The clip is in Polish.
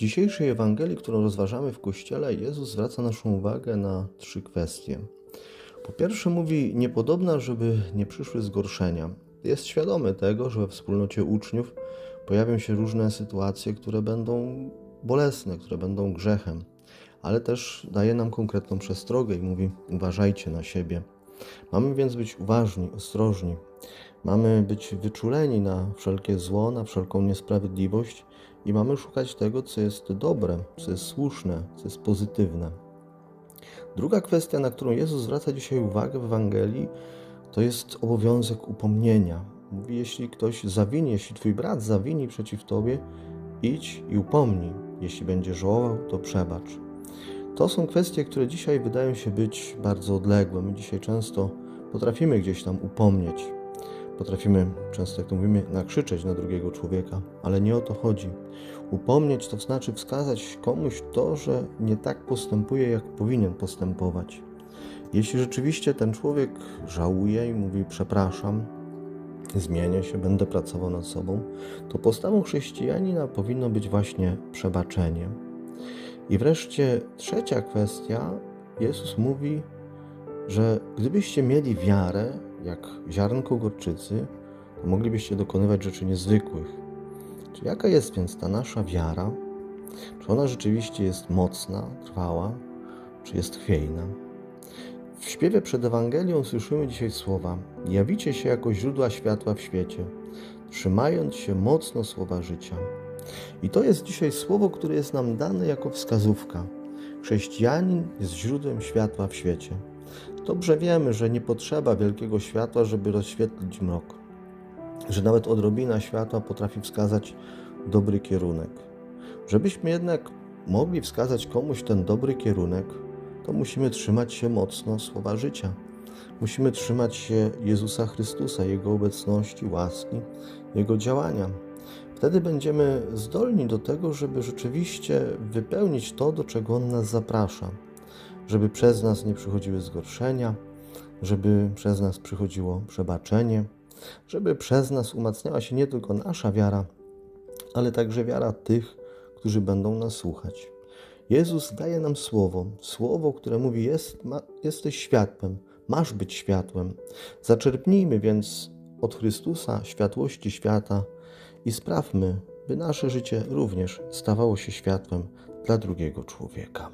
dzisiejszej Ewangelii, którą rozważamy w Kościele, Jezus zwraca naszą uwagę na trzy kwestie. Po pierwsze mówi, niepodobna, żeby nie przyszły zgorszenia. Jest świadomy tego, że we wspólnocie uczniów pojawią się różne sytuacje, które będą bolesne, które będą grzechem, ale też daje nam konkretną przestrogę i mówi: uważajcie na siebie. Mamy więc być uważni, ostrożni. Mamy być wyczuleni na wszelkie zło, na wszelką niesprawiedliwość i mamy szukać tego, co jest dobre, co jest słuszne, co jest pozytywne. Druga kwestia, na którą Jezus zwraca dzisiaj uwagę w Ewangelii, to jest obowiązek upomnienia. Mówi, jeśli ktoś zawini, jeśli twój brat zawini przeciw tobie, idź i upomnij. Jeśli będzie żałował, to przebacz. To są kwestie, które dzisiaj wydają się być bardzo odległe. My dzisiaj często potrafimy gdzieś tam upomnieć. Potrafimy, często jak to mówimy, nakrzyczeć na drugiego człowieka, ale nie o to chodzi. Upomnieć to znaczy wskazać komuś to, że nie tak postępuje, jak powinien postępować. Jeśli rzeczywiście ten człowiek żałuje i mówi przepraszam, zmienię się, będę pracował nad sobą, to postawą chrześcijanina powinno być właśnie przebaczenie. I wreszcie trzecia kwestia, Jezus mówi, że gdybyście mieli wiarę, jak ziarnko gorczycy, to moglibyście dokonywać rzeczy niezwykłych. Czy jaka jest więc ta nasza wiara? Czy ona rzeczywiście jest mocna, trwała, czy jest chwiejna? W śpiewie przed Ewangelią słyszymy dzisiaj słowa: Jawicie się jako źródła światła w świecie, trzymając się mocno słowa życia. I to jest dzisiaj słowo, które jest nam dane jako wskazówka. Chrześcijanin jest źródłem światła w świecie. Dobrze wiemy, że nie potrzeba wielkiego światła, żeby rozświetlić mrok, że nawet odrobina światła potrafi wskazać dobry kierunek. Żebyśmy jednak mogli wskazać komuś ten dobry kierunek, to musimy trzymać się mocno słowa życia. Musimy trzymać się Jezusa Chrystusa, Jego obecności, łaski, Jego działania. Wtedy będziemy zdolni do tego, żeby rzeczywiście wypełnić to, do czego On nas zaprasza, żeby przez nas nie przychodziły zgorszenia, żeby przez nas przychodziło przebaczenie, żeby przez nas umacniała się nie tylko nasza wiara, ale także wiara tych, którzy będą nas słuchać. Jezus daje nam słowo, słowo, które mówi: jest, ma, Jesteś światłem, masz być światłem. Zaczerpnijmy więc od Chrystusa światłości świata i sprawmy, by nasze życie również stawało się światłem dla drugiego człowieka.